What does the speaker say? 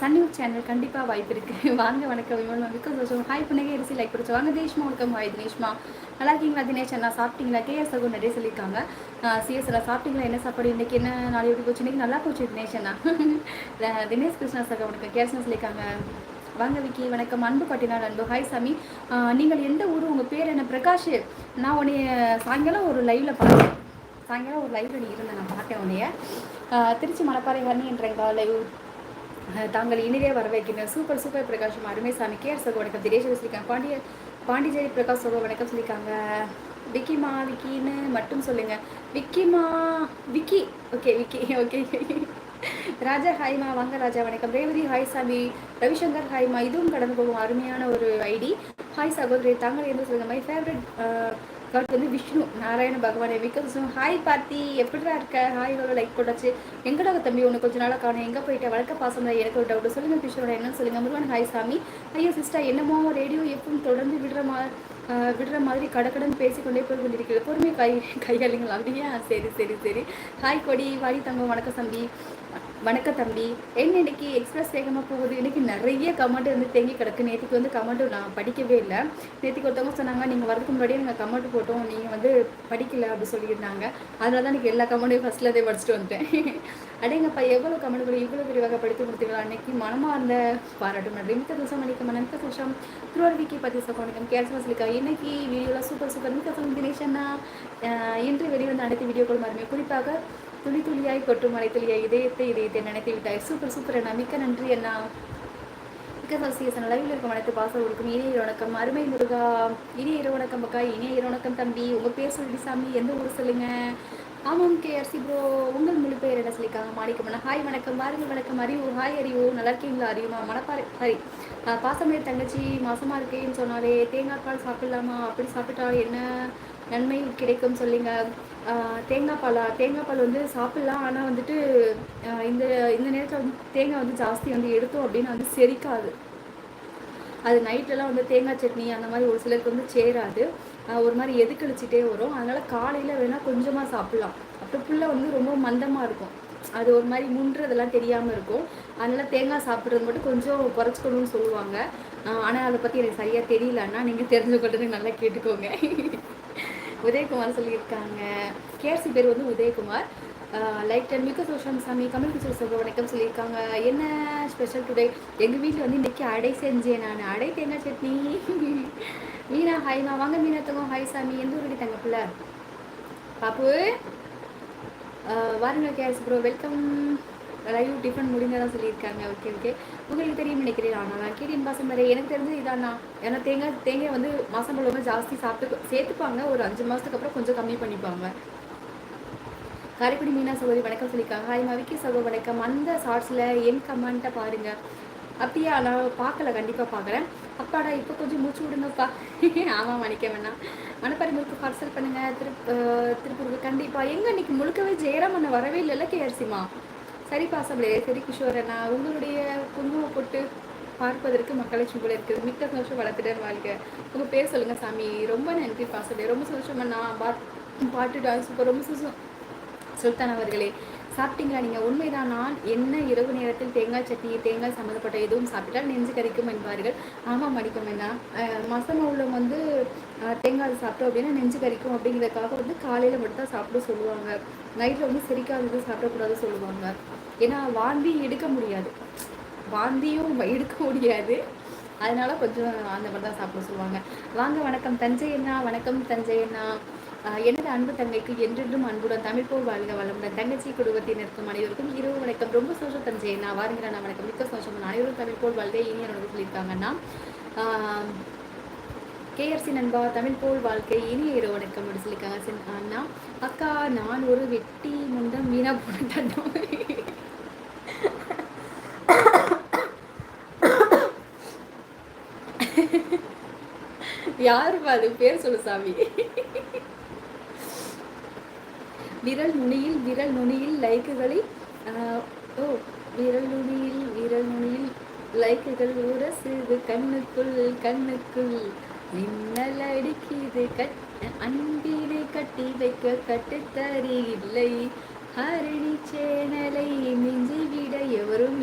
Sun news channel கண்டிப்பாக வாய்ப்பு இருக்குது வாங்க வணக்கம் விமல் பிகாஸ் ஹாய் புனகே அரிசி லைக் பிடிச்சி வாங்க தேஷ்மா வணக்கம் ஹாய் தினேஷ்மா. நல்லா இருக்கீங்களா தினேஷ் அண்ணா? சாப்பிட்டீங்களா? கேஎஸ் சகோ நிறைய சொல்லியிருக்காங்க. சிஎஸ் எல்லாம் சாப்பிட்டீங்களா? என்ன சாப்பாடு? இன்றைக்கி என்ன நாளை எப்படி போச்சு? இன்றைக்கி நல்லா போச்சு தினேஷ் அண்ணா. தினேஷ் கிருஷ்ணா சகோ வணக்கம் கேஸ்னா சொல்லியிருக்காங்க. வாங்க விக்கி வணக்கம். அன்பு பட்டினார் அன்பு. ஹாய் சாமி நீங்கள் எந்த ஊர்? உங்கள் பேர் என்ன? பிரகாஷ். நான் உன்னைய சாயங்காலம் ஒரு லைவில் பார்த்தேன் சாயங்காலம் ஒரு லைப்ரரி இருந்தேன் நான் பார்த்தேன் உன்னைய. திருச்சி மணப்பாறை ஹர்னி என்ற லைவ் தாங்கள் இனிதே வர வைக்கின்றேன் சூப்பர் சூப்பர் பிரகாஷ் அருமை சாமி. கேர் சகோ வணக்கம். தினேஷ் சொல்லியிருக்காங்க பாண்டிய பாண்டிச்சேரி பிரகாஷ் சகோ வணக்கம் சொல்லியிருக்காங்க. விக்கிமா விக்கின்னு மட்டும் சொல்லுங்க. விக்கிமா விக்கி. ஓகே விக்கி. ஓகே. ராஜா ஹாய்மா வாங்க ராஜா வணக்கம். ரேவதி ஹாய் சாமி. ரவிசங்கர் ஹாய்மா இதுவும் கடந்து போகும் அருமையான ஒரு ஐடி. ஹாய் சகோதரி தாங்கள் என்ன சொல்லுங்க? மை ஃபேவரட் காட் வந்து விஷ்ணு நாராயண பகவானே பிகாஸ் ஹாய் பார்த்தி எப்படிடா இருக்க? ஹாய் ஹலோ லைக் போட்டாச்சு. எங்கடா தம்பி? ஒன்று கொஞ்சம் நாளாக காணும். எங்கே போயிட்ட? வழக்க பாசம் தான். எனக்கு ஒரு டவுட் சொல்லுங்கள் கிஷோரோட என்னன்னு சொல்லுங்கள் முருகன் ஹாய் சாமி. ஐயோ சிஸ்டர் என்னமோ ரேடியோ எப்பவும் தொடர்ந்து விடுற மா விடுற மாதிரி கடக்கடன் பேசிக்கொண்டே போய் கொண்டிருக்கிறது. பொறுமை கை கையாளுங்களா? அப்படியா? சரி சரி சரி. ஹாய் கொடி. வாடி தங்கம். வணக்கம் தம்பி. வணக்கம் தம்பி. என்ன இன்னைக்கு எக்ஸ்பிரஸ் வேகமாக போகுது? இன்னைக்கு நிறைய கமெண்ட் வந்து தேங்கி கிடக்கு. நேற்றுக்கு வந்து கமெண்ட் நான் படிக்கவே இல்லை. நேற்றுக்கு ஒருத்தவங்க சொன்னாங்க நீங்கள் வரதுக்கு முன்னாடியே நாங்கள் கமெண்ட் போட்டோம். நீங்கள் வந்து படிக்கல அப்படி சொல்லியிருந்தாங்க. அதனால தான் எனக்கு எல்லா கமெண்ட்டையும் ஃபஸ்ட்டில் அதே படிச்சுட்டு வந்துட்டேன். அடேங்கப்பா எவ்வளோ கமெண்ட்கள் இவ்வளோ விரிவாக படித்து கொடுத்தீங்களா அன்னைக்கு மனமாக இருந்த பாராட்டும் நன்றி மிக்க தோஷம் மணிக்கம் மனமிக்க தோஷம். திருவாரூரிக்கு பற்றி வணக்கம். கேஸ் சொல்லிக்கா இன்னைக்கு வீடியோலாம் சூப்பர் சூப்பர் மிக்க சொல்லும் தினேஷன்னா இன்று வெளிவந்த அனைத்து வீடியோக்கள் மருமே குறிப்பாக துளி துளியாய் கொட்டும் மலை துளியாய் இதயத்தை இதயத்தை நினைத்து விட்டாய். சூப்பர் சூப்பர் அண்ணா. மிக்க நன்றி அண்ணா. மிக்க சசியசன் லைவில் இருக்கும் அனைத்து பாசம் கொடுக்கும் இனிய இரவணக்கம் அருமை முருகா. இனிய இரவணக்கம் அக்கா. இனிய இரவணக்கம் தம்பி. உங்கள் பேர் சொல்லி சாமி. எந்த ஊர் சொல்லுங்க? ஆமாம் கே ப்ரோ உங்கள் முழு பேர் என்ன சொல்லியிருக்காங்க? மாணிக்கம்மனா ஹாய் வணக்கம். பாருங்க வணக்கம். அறிவு ஹாய் அறிவு. நல்லா இருக்கீங்களா? அறியுமா மனப்பாரு ஹரி பாசமே தங்கச்சி மாசமாக இருக்கேன்னு சொன்னாலே தேங்காய் பால் சாப்பிடலாமா? அப்படி சாப்பிட்டா என்ன? நன்மை கிடைக்கும் சொல்லிங்க. தேங்காய் பாலா தேங்காய் பால் வந்து சாப்பிட்லாம். ஆனால் வந்துட்டு இந்த இந்த நேரத்தில் வந்து தேங்காய் வந்து ஜாஸ்தி வந்து எடுத்தோம் அப்படின்னா வந்து செரிக்காது. அது நைட்லலாம் வந்து தேங்காய் சட்னி அந்த மாதிரி ஒரு சிலருக்கு வந்து சேராது. ஒரு மாதிரி எதுக்கழிச்சிட்டே வரும். அதனால் காலையில் வேணால் கொஞ்சமாக சாப்பிட்லாம். அப்புறம் புள்ள வந்து ரொம்ப மந்தமாக இருக்கும். அது ஒரு மாதிரி முன்றதெல்லாம் தெரியாமல் இருக்கும். அதனால் தேங்காய் சாப்பிட்றது மட்டும் கொஞ்சம் குறைச்சிக்கணும்னு சொல்லுவாங்க. ஆனால் அதை பற்றி எனக்கு சரியாக தெரியலன்னா நீங்கள் தெரிஞ்சுக்கொண்டது நல்லா கேட்டுக்கோங்க. உதயகுமார் சொல்லியிருக்காங்க. கேஆர்சி பேர் வந்து உதயகுமார். லைக் டென் மிக்க சோஷம் சாமி கமல் கிஷோர் சொல்கிற வணக்கம் சொல்லியிருக்காங்க. என்ன ஸ்பெஷல் டுடே எங்கள் வீட்டில் வந்து இன்றைக்கி அடை செஞ்சேன் நான். அடை தேங்காய் சட்னி? மீனா ஹாய்மா வாங்க மீனா தங்கம். ஹாய் சாமி. எந்த ஊருக்கு தங்க பிள்ளை? பாப்பு? வாருங்க KRC bro welcome live tiffin முடிஞ்சதான் சொல்லியிருக்காங்க. ஓகே ஓகே உங்களுக்கு தெரியும் நினைக்கிறேன். ஆனால் கீடின் பாசம் வரை. எனக்கு தெரிஞ்சு இதாண்ணா ஏன்னா தேங்காய் தேங்காய் வந்து மாதம் போலவே ஜாஸ்தி சாப்பிட்டு சேர்த்துப்பாங்க. ஒரு அஞ்சு மாதத்துக்கு அப்புறம் கொஞ்சம் கம்மி பண்ணிப்பாங்க. காரைக்குடி மீனா சகோதரி வணக்கம் சொல்லியிருக்காங்க. ஹாய் மவிக்கி சகோ வணக்கம். அந்த ஷார்ட்ஸில் என் கமெண்ட்டை பாருங்கள் அப்படியா? நான் பார்க்கல. கண்டிப்பாக பார்க்குறேன். அப்பாடா இப்போ கொஞ்சம் மூச்சு விடுங்கப்பா. ஆமாம் மணிக்க வேணாம். மணப்பாறை பார்சல் பண்ணுங்கள் திரு திருப்பூருக்கு. கண்டிப்பாக எங்கே இன்னைக்கு முழுக்கவே ஜெயராம் அண்ணன் வரவே இல்லைல்ல கேஆர்சிமா சரி பாசமலே சரி கிஷோரனா உங்களுடைய குங்குமம் போட்டு பார்ப்பதற்கு மக்களை சும்பல இருக்குது. மிக்க சந்தோஷம் வளர்த்துட்டு வாழ்க்கை உங்கள் பேர் சொல்லுங்கள் சாமி. ரொம்ப நன்றி பாசமலே ரொம்ப சந்தோஷமா நான் பாட்டு டான்ஸ் சூப்பர் ரொம்ப சந்தோஷம். சுல்தான் அவர்களே. சாப்பிட்டீங்களா? நீங்கள் உண்மைதான். நான் என்ன இரவு நேரத்தில் தேங்காய் சட்னி தேங்காய் சம்மந்தப்பட்ட எதுவும் சாப்பிட்டால் நெஞ்சு கறிக்கும் என்பார்கள். ஆமாம் மடிக்கும் என்ன மசம உள்ளவங்க வந்து தேங்காய் சாப்பிட்டோம் அப்படின்னா நெஞ்சு கறிக்கும் அப்படிங்கிறதுக்காக வந்து காலையில் மட்டும் தான் சாப்பிட சொல்லுவாங்க. நைட்டில் வந்து செரிக்காதது சாப்பிடக்கூடாது சொல்லுவாங்க. ஏன்னா வாந்தி எடுக்க முடியாது. வாந்தியும் எடுக்க முடியாது. அதனால கொஞ்சம் அந்த மாதிரி தான் சாப்பிட சொல்லுவாங்க. வாங்க வணக்கம். தஞ்சை அண்ணா வணக்கம் தஞ்சை அண்ணா. எனது அன்பு தங்கைக்கு என்றென்றும் அன்புடன் தமிழ் போல் வாழ்க வளமுடன். தங்கச்சி குடும்பத்தினருக்கும் அனைவருக்கும் இரவு வணக்கம். ரொம்ப சோஷம் தஞ்சை நான் வாருங்க நான் வணக்கம். மிக்க சோஷம் அனைவரும் தமிழ் போல் வாழ்க. இனி எனக்கு சொல்லியிருக்காங்கன்னா கேஆர்சி நண்பா தமிழ் போல் வாழ்க்கை இனிய இரவு வணக்கம் அப்படி சொல்லியிருக்காங்க. அண்ணா அக்கா நான் ஒரு வெட்டி முண்டம் மீனா போட்டோம் யாருப்பா அது? பேர் சொல்லு சாமி. விரல் நுனியில் விரல் நுனியில் லைக்குகளை ஓ விரல் நுனியில் விரல் நுனியில் லைக்குகள் உரசுது கண்ணுக்குள் கண்ணுக்குள். மின்னல் அடிக்குது கட் அன்பினை கட்டி வைக்க கட்டுத்தறி இல்லை. ஹரிணி சேனலை மிஞ்சி விட எவரும்